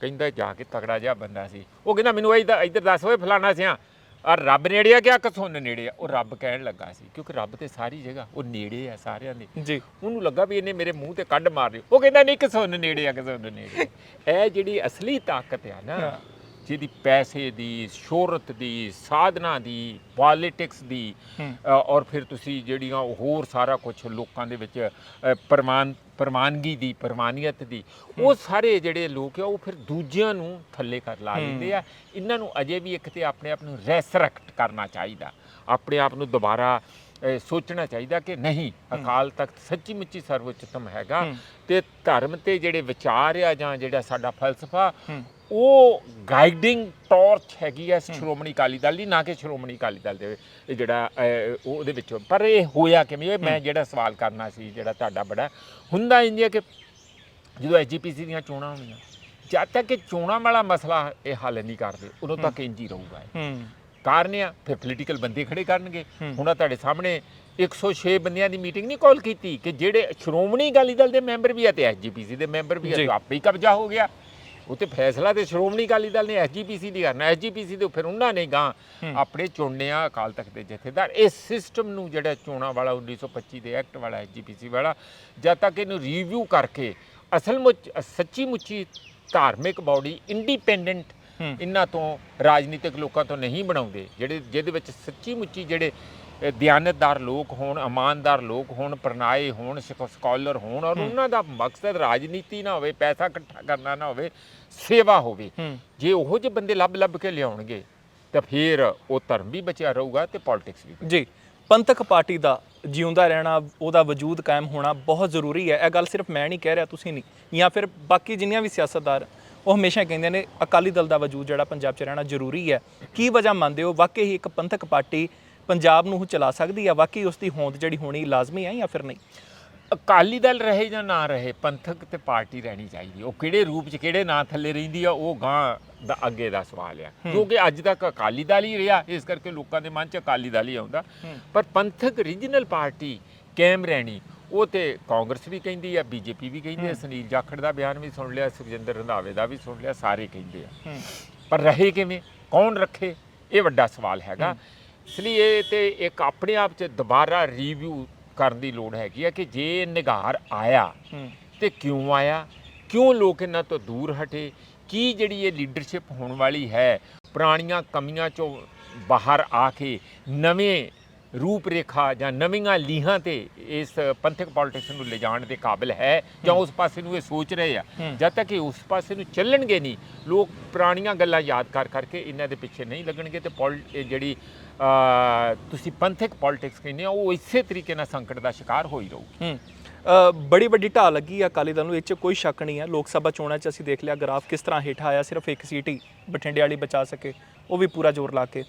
ਕਹਿੰਦਾ ਜਾ ਕੇ ਤਗੜਾ ਜਿਹਾ ਬੰਦਾ ਸੀ। ਉਹ ਕਹਿੰਦਾ ਮੈਨੂੰ ਇੱਧਰ ਇੱਧਰ ਦੱਸ ਓਏ ਫਲਾਣਾ ਸਿਆ। ਆ ਰੱਬ ਨੇੜੇ ਆ ਕਿ ਆ ਕਸੁੰਨ ਨੇੜੇ ਆ? ਉਹ ਰੱਬ ਕਹਿਣ ਲੱਗਾ ਸੀ ਕਿਉਂਕਿ ਰੱਬ ਤੇ ਸਾਰੀ ਜਗ੍ਹਾ ਉਹ ਨੇੜੇ ਆ ਸਾਰਿਆਂ ਦੇ। ਜੀ। ਉਹਨੂੰ ਲੱਗਾ ਵੀ ਇਹਨੇ ਮੇਰੇ ਮੂੰਹ ਤੇ ਕੱਢ ਮਾਰ ਰਹੀ ਉਹ ਕਹਿੰਦਾ ਨਹੀਂ ਕਿਸੁੰਨ ਨੇੜੇ ਆ ਕਿਸੁੰਨ ਨੇੜੇ ਆ। [laughs] ਇਹ ਜਿਹੜੀ ਅਸਲੀ ਤਾਕਤ ਆ ਨਾ। ਜਿਹਦੀ ਪੈਸੇ ਦੀ ਸ਼ੋਹਰਤ ਦੀ ਸਾਧਨਾ ਦੀ ਪੋਲਿਟਿਕਸ ਦੀ ਔਰ ਫਿਰ ਤੁਸੀਂ ਜਿਹੜੀਆਂ ਹੋਰ ਸਾਰਾ ਕੁਝ ਲੋਕਾਂ ਦੇ ਵਿੱਚ ਪ੍ਰਮਾਨ ਪ੍ਰਮਾਨਗੀ ਦੀ ਪ੍ਰਮਾਨੀਅਤ ਦੀ ਉਹ ਸਾਰੇ ਜਿਹੜੇ ਲੋਕ ਆ ਉਹ ਫਿਰ ਦੂਜਿਆਂ ਨੂੰ ਥੱਲੇ ਕਰ ਲਾ ਲੈਂਦੇ ਆ। ਇਹਨਾਂ ਨੂੰ ਅਜੇ ਵੀ ਇੱਕ ਤੇ ਆਪਣੇ ਆਪ ਨੂੰ ਰੈਸਰੈਕਟ ਕਰਨਾ ਚਾਹੀਦਾ। ਆਪਣੇ ਆਪ ਨੂੰ ਦੁਬਾਰਾ ਸੋਚਣਾ ਚਾਹੀਦਾ ਕਿ ਨਹੀਂ ਅਕਾਲ ਤਖਤ ਸੱਚੀ ਮੁੱਚੀ ਸਰਵਉੱਚਤਮ ਹੈਗਾ। ਤੇ ਧਰਮ ਤੇ ਜਿਹੜੇ ਵਿਚਾਰ ਆ ਜਾਂ ਜਿਹੜਾ ਸਾਡਾ ਫਲਸਫਾ। ਉਹ ਗਾਈਡਿੰਗ ਟਾਰਚ ਹੈਗੀ ਐ ਸ਼੍ਰੋਮਣੀ ਅਕਾਲੀ ਦਲ ਦੀ ਨਾ ਕਿ ਸ਼੍ਰੋਮਣੀ ਅਕਾਲੀ ਦਲ ਦੇ ਜਿਹੜਾ ਉਹ ਉਹਦੇ ਵਿੱਚੋਂ। ਪਰ ਇਹ ਹੋਇਆ ਕਿਵੇਂ? ਇਹ ਮੈਂ ਜਿਹੜਾ ਸਵਾਲ ਕਰਨਾ ਸੀ ਜਿਹੜਾ ਤੁਹਾਡਾ ਬੜਾ ਹੁੰਦਾ ਹੈ ਕਿ ਜਦੋਂ ਐਜੀਪੀਸੀ ਦੀਆਂ ਚੋਣਾਂ ਹੋਣੀਆਂ ਜਦ ਤੱਕ ਇਹ ਚੋਣਾਂ ਵਾਲਾ ਮਸਲਾ ਇਹ ਹੱਲ ਨਹੀਂ ਕਰਦੇ ਉਦੋਂ ਤੱਕ ਇੰਜ ਹੀ ਰਹੂਗਾ ਇਹ। ਹੂੰ ਕਾਰਨ ਆ ਫਿਰ ਪੋਲੀਟੀਕਲ ਬੰਦੇ ਖੜੇ ਕਰਨਗੇ। ਹੁਣ ਆਹ ਤੁਹਾਡੇ ਸਾਹਮਣੇ 106 ਬੰਦਿਆਂ ਦੀ ਮੀਟਿੰਗ ਨਹੀਂ ਕਾਲ ਕੀਤੀ ਕਿ ਜਿਹੜੇ ਸ਼੍ਰੋਮਣੀ ਅਕਾਲੀ ਦਲ ਦੇ ਮੈਂਬਰ ਵੀ ਆ ਤੇ ਐਸਜੀਪੀਸੀ ਦੇ ਮੈਂਬਰ ਵੀ ਆ ਆਪੇ ਹੀ ਕਬਜ਼ਾ ਹੋ ਗਿਆ ਉਹ ਤੇ ਫੈਸਲਾ ਤੇ ਸ਼੍ਰੋਮਣੀ ਅਕਾਲੀ ਦਲ ਨੇ ਐਸਜੀਪੀਸੀ ਦੀ ਕਰਨਾ ਐਸਜੀਪੀਸੀ ਦੇ ਫਿਰ ਉਹਨਾਂ ਨੇ ਗਾਂ। ਆਪਣੇ ਚੁਣਨੇ ਆ ਅਕਾਲ ਤਖਤ ਦੇ ਜਥੇਦਾਰ ਇਸ ਸਿਸਟਮ ਨੂੰ ਜਿਹੜਾ ਚੋਣਾਂ ਵਾਲਾ 1925 ਦੇ ਐਕਟ ਵਾਲਾ ਐਸਜੀਪੀਸੀ ਵਾਲਾ ਜਦ ਤੱਕ ਇਹਨੂੰ ਰਿਵਿਊ ਕਰਕੇ ਅਸਲ ਮੁੱਚ ਸੱਚੀ ਮੁੱਚੀ ਧਾਰਮਿਕ ਬਾਡੀ ਇੰਡੀਪੈਂਡੈਂਟ। ਇਹਨਾਂ ਤੋਂ ਰਾਜਨੀਤਿਕ ਲੋਕਾਂ ਤੋਂ ਨਹੀਂ ਬਣਾਉਂਦੇ ਜਿਹੜੇ ਜਿਹਦੇ ਵਿੱਚ ਸੱਚੀ ਮੁੱਚੀ ਜਿਹੜੇ ਦਿਆਨਤਦਾਰ ਲੋਕ ਹੋਣ ਇਮਾਨਦਾਰ ਲੋਕ ਹੋਣ ਪ੍ਰਣਾਏ ਹੋਣ ਸਕਾਲਰ ਹੋਣ ਔਰ ਉਹਨਾਂ ਦਾ ਮਕਸਦ ਰਾਜਨੀਤੀ ਨਾ ਹੋਵੇ ਪੈਸਾ ਇਕੱਠਾ ਕਰਨਾ ਨਾ ਹੋਵੇ ਸੇਵਾ ਹੋਵੇ। ਜੇ ਉਹੋ ਜਿਹੇ ਬੰਦੇ ਲੱਭ ਲੱਭ ਕੇ ਲਿਆਉਣਗੇ ਤਾਂ ਫਿਰ ਉਹ ਧਰਮ ਵੀ ਬਚਿਆ ਰਹੂਗਾ ਤੇ ਪੋਲਿਟਿਕਸ ਵੀ ਜੀ ਪੰਥਕ ਪਾਰਟੀ ਦਾ ਜਿਉਂਦਾ ਰਹਿਣਾ ਉਹਦਾ ਵਜੂਦ ਕਾਇਮ ਹੋਣਾ ਬਹੁਤ ਜ਼ਰੂਰੀ ਹੈ। ਇਹ ਗੱਲ ਸਿਰਫ ਮੈਂ ਨਹੀਂ ਕਹਿ ਰਿਹਾ ਤੁਸੀਂ ਨਹੀਂ ਜਾਂ ਫਿਰ ਬਾਕੀ ਜਿੰਨੀਆਂ ਵੀ ਸਿਆਸਤਦਾਰ ਉਹ ਹਮੇਸ਼ਾ ਕਹਿੰਦੇ ਨੇ ਅਕਾਲੀ ਦਲ ਦਾ ਵਜੂਦ ਜਿਹੜਾ ਪੰਜਾਬ 'ਚ ਰਹਿਣਾ ਜ਼ਰੂਰੀ ਹੈ। ਕੀ ਵਜ੍ਹਾ ਮੰਨਦੇ ਹੋ? ਵਾਕਈ ਹੀ ਇੱਕ ਪੰਥਕ ਪਾਰਟੀ ਪੰਜਾਬ ਨੂੰ ਚਲਾ ਸਕਦੀ ਹੈ? ਵਾਕਈ ਉਸ ਦੀ ਹੋਂਦ ਜਿਹੜੀ ਹੋਣੀ ਲਾਜ਼ਮੀ ਹੈ ਜਾਂ ਫਿਰ ਨਹੀਂ? ਅਕਾਲੀ ਦਲ ਰਹੇ ਜਾਂ ਨਾ ਰਹੇ ਪੰਥਕ ਤੇ ਪਾਰਟੀ ਰਹਿਣੀ ਚਾਹੀਦੀ ਉਹ ਕਿਹੜੇ ਰੂਪ 'ਚ ਕਿਹੜੇ ਨਾਂ ਥੱਲੇ ਰਹਿੰਦੀ ਆ ਉਹ ਗਾਂ ਦਾ ਅੱਗੇ ਦਾ ਸਵਾਲ ਆ। ਕਿਉਂਕਿ ਅੱਜ ਤੱਕ ਅਕਾਲੀ ਦਲ ਹੀ ਰਿਹਾ ਇਸ ਕਰਕੇ ਲੋਕਾਂ ਦੇ ਮਨ 'ਚ ਅਕਾਲੀ ਦਲ ਹੀ ਆਉਂਦਾ। ਪਰ ਪੰਥਕ ਰੀਜਨਲ ਪਾਰਟੀ ਕਾਇਮ ਰਹਿਣੀ ਉਹ ਤੇ ਕਾਂਗਰਸ ਵੀ ਕਹਿੰਦੀ ਆ ਬੀਜੇਪੀ ਵੀ ਕਹਿੰਦੀ ਆ ਸੁਨੀਲ ਜਾਖੜ ਦਾ ਬਿਆਨ ਵੀ ਸੁਣ ਲਿਆ ਸੁਖਜਿੰਦਰ ਰੰਧਾਵੇ ਦਾ ਵੀ ਸੁਣ ਲਿਆ ਸਾਰੇ ਕਹਿੰਦੇ ਆ। ਪਰ ਰਹੇ ਕਿਵੇਂ? ਕੌਣ ਰੱਖੇ? ਇਹ ਵੱਡਾ ਸਵਾਲ ਹੈਗਾ। ਇਸ ਲਈ ਇਹ ਤੇ ਇੱਕ ਆਪਣੇ ਆਪ 'ਚ ਦੁਬਾਰਾ ਰਿਵਿਊ ਕਰਨ ਦੀ ਲੋੜ ਹੈਗੀ ਆ ਕਿ ਜੇ ਨਿਗਾਰ ਆਇਆ ਤੇ ਕਿਉਂ ਆਇਆ? ਕਿਉਂ ਲੋਕ ਇਹਨਾਂ ਤੋਂ ਦੂਰ ਹਟੇ? ਕੀ ਜਿਹੜੀ ਇਹ ਲੀਡਰਸ਼ਿਪ ਹੋਣ ਵਾਲੀ ਹੈ? ਪੁਰਾਣੀਆਂ ਕਮੀਆਂ ਚੋਂ ਬਾਹਰ ਆ ਕੇ ਨਵੇਂ ਰੂਪ ਰੇਖਾ ਜਾਂ ਨਵੀਆਂ ਲੀਹਾਂ ਤੇ ਇਸ ਪੰਥਕ ਪੋਲਿਟਿਕਸ ਨੂੰ ਲਿਜਾਣ ਦੇ ਕਾਬਿਲ ਹੈ ਜਾਂ ਉਸ ਪਾਸੇ ਨੂੰ ਇਹ ਸੋਚ ਰਹੇ ਆ। ਜਦ ਤੱਕ ਇਹ ਉਸ ਪਾਸੇ ਨੂੰ ਚੱਲਣਗੇ ਨਹੀਂ ਲੋਕ ਪੁਰਾਣੀਆਂ ਗੱਲਾਂ ਯਾਦ ਕਰ ਕਰਕੇ ਇਹਨਾਂ ਦੇ ਪਿੱਛੇ ਨਹੀਂ ਲੱਗਣਗੇ ਤੇ ਪੋਲ- ਇਹ ਜਿਹੜੀ ਤੁਸੀਂ ਪੰਥਕ ਪੋਲਿਟਿਕਸ ਕਹਿੰਦੇ ਆ ਉਹ ਇਸੇ ਤਰੀਕੇ ਨਾਲ ਸੰਕਟ ਦਾ ਸ਼ਿਕਾਰ ਹੋ ਹੀ। ਰਹੂਗੀ ਬੜੀ ਵੱਡੀ ਢਾਲ ਲੱਗੀ ਆ ਅਕਾਲੀ ਦਲ ਨੂੰ ਇਹ 'ਚ ਕੋਈ ਸ਼ੱਕ ਨਹੀਂ ਹੈ ਲੋਕ ਸਭਾ ਚੋਣਾਂ 'ਚ ਅਸੀਂ ਦੇਖ ਲਿਆ ਗ੍ਰਾਫ ਕਿਸ ਤਰ੍ਹਾਂ ਹੇਠ ਆਇਆ ਸਿਰਫ ਇੱਕ ਸੀਟ ਹੀ ਬਠਿੰਡੇ ਵਾਲੀ ਬਚਾ ਸਕੇ ਉਹ ਵੀ ਪੂਰਾ ਜ਼ੋਰ ਲਾ ਕੇ।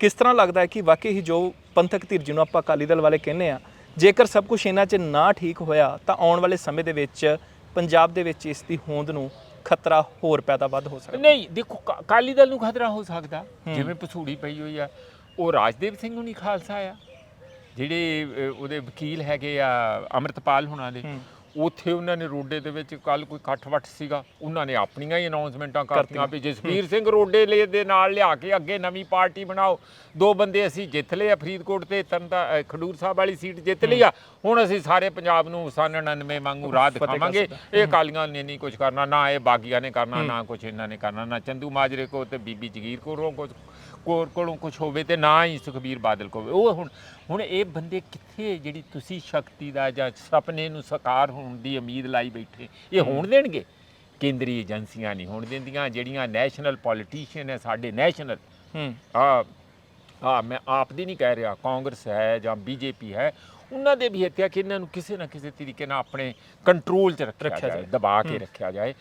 ਕਿਸ ਤਰ੍ਹਾਂ ਲੱਗਦਾ ਹੈ ਕਿ ਵਾਕਈ ਹੀ ਜੋ ਪੰਥਕ ਧਿਰ ਜਿਹਨੂੰ ਆਪਾਂ ਅਕਾਲੀ ਦਲ ਵਾਲੇ ਕਹਿੰਦੇ ਆ ਜੇਕਰ ਸਭ ਕੁਝ ਇਹਨਾਂ 'ਚ ਨਾ ਠੀਕ ਹੋਇਆ ਤਾਂ ਆਉਣ ਵਾਲੇ ਸਮੇਂ ਦੇ ਵਿੱਚ ਪੰਜਾਬ ਦੇ ਵਿੱਚ ਇਸ ਦੀ ਹੋਂਦ ਨੂੰ ਖਤਰਾ ਹੋਰ ਪੈਦਾ ਵੱਧ ਹੋ ਸਕਦਾ। ਨਹੀਂ ਦੇਖੋ ਅਕਾਲੀ ਦਲ ਨੂੰ ਖਤਰਾ ਹੋ ਸਕਦਾ। ਜਿਵੇਂ ਪਸੂੜੀ ਪਈ ਹੋਈ ਆ ਉਹ ਰਾਜਦੇਵ ਸਿੰਘ ਨੂੰ ਨਹੀਂ ਖਾਲਸਾ ਆ ਜਿਹੜੇ ਉਹਦੇ ਵਕੀਲ ਹੈਗੇ ਆ ਅਮਰਤਪਾਲ ਹੁਣਾਂ ਦੇ। ਉੱਥੇ ਉਹਨਾਂ ਨੇ ਰੋਡੇ ਦੇ ਵਿੱਚ ਕੱਲ ਕੋਈ ਇਕੱਠ ਵੱਟ ਸੀਗਾ ਉਹਨਾਂ ਨੇ ਆਪਣੀਆਂ ਹੀ ਅਨਾਉਂਸਮੈਂਟਾਂ ਕਰਤੀਆਂ ਵੀ ਜਸਵੀਰ ਸਿੰਘ ਰੋਡੇ ਲੈ ਦੇ ਨਾਲ ਲਿਆ ਕੇ ਅੱਗੇ ਨਵੀਂ ਪਾਰਟੀ ਬਣਾਓ ਦੋ ਬੰਦੇ ਅਸੀਂ ਜਿੱਤ ਲਏ ਆ ਫਰੀਦਕੋਟ ਤੇ ਅ, ਖਡੂਰ ਸਾਹਿਬ ਵਾਲੀ ਸੀਟ ਜਿੱਤ ਲਈ ਆ। ਹੁਣ ਅਸੀਂ ਸਾਰੇ ਪੰਜਾਬ ਨੂੰ ਸਨ 99 ਵਾਂਗੂ ਰਾਹ ਦਿਖਾਵਾਂਗੇ। ਇਹ ਕਾਲੀਆਂ ਨੇ ਨਹੀਂ ਕੁਝ ਕਰਨਾ ਨਾ ਇਹ ਬਾਗੀਆਂ ਨੇ ਕਰਨਾ ਨਾ ਕੁਝ ਇਹਨਾਂ ਨੇ ਕਰਨਾ ਨਾ ਚੰਦੂ ਮਾਜਰੇ ਕੋ ਤੇ ਬੀਬੀ ਜਗੀਰ ਕੋਲੋਂ ਕੁਝ ਕੋਰ ਕੋਲੋਂ ਕੁਝ ਹੋਵੇ ਤੇ ਨਾ ਹੀ ਸੁਖਬੀਰ ਬਾਦਲ ਕੋ ਹੋਵੇ। ਉਹ ਹੁਣ ਹੁਣ ਇਹ ਬੰਦੇ ਕਿੱਥੇ ਜਿਹੜੀ ਤੁਸੀਂ ਸ਼ਕਤੀ ਦਾ ਜਾਂ ਸੁਪਨੇ ਨੂੰ ਸਾਕਾਰ ਹੋਣ ਦੀ ਉਮੀਦ ਲਾਈ ਬੈਠੇ? ਇਹ ਹੋਣ ਦੇਣਗੇ? ਕੇਂਦਰੀ ਏਜੰਸੀਆਂ ਨਹੀਂ ਹੋਣ ਦਿੰਦੀਆਂ ਜਿਹੜੀਆਂ ਨੈਸ਼ਨਲ ਪੋਲੀਟੀਸ਼ੀਅਨ ਹੈ ਸਾਡੇ ਨੈਸ਼ਨਲ। ਹੂੰ। ਆ ਆ ਮੈਂ ਆਪ ਦੀ ਨਹੀਂ ਕਹਿ ਰਿਹਾ ਕਾਂਗਰਸ ਹੈ ਜਾਂ ਬੀਜੇਪੀ ਹੈ ਉਹਨਾਂ ਦੇ ਵੀ ਹੱਤਿਆ ਕਿ ਇਹਨਾਂ ਨੂੰ ਕਿਸੇ ਨਾ ਕਿਸੇ ਤਰੀਕੇ ਨਾਲ ਆਪਣੇ ਕੰਟਰੋਲ 'ਚ ਰੱਖਿਆ ਰੱਖਿਆ ਜਾਏ ਜਾਏ। ਦਬਾ ਕੇ ਰੱਖਿਆ ਜਾਏ।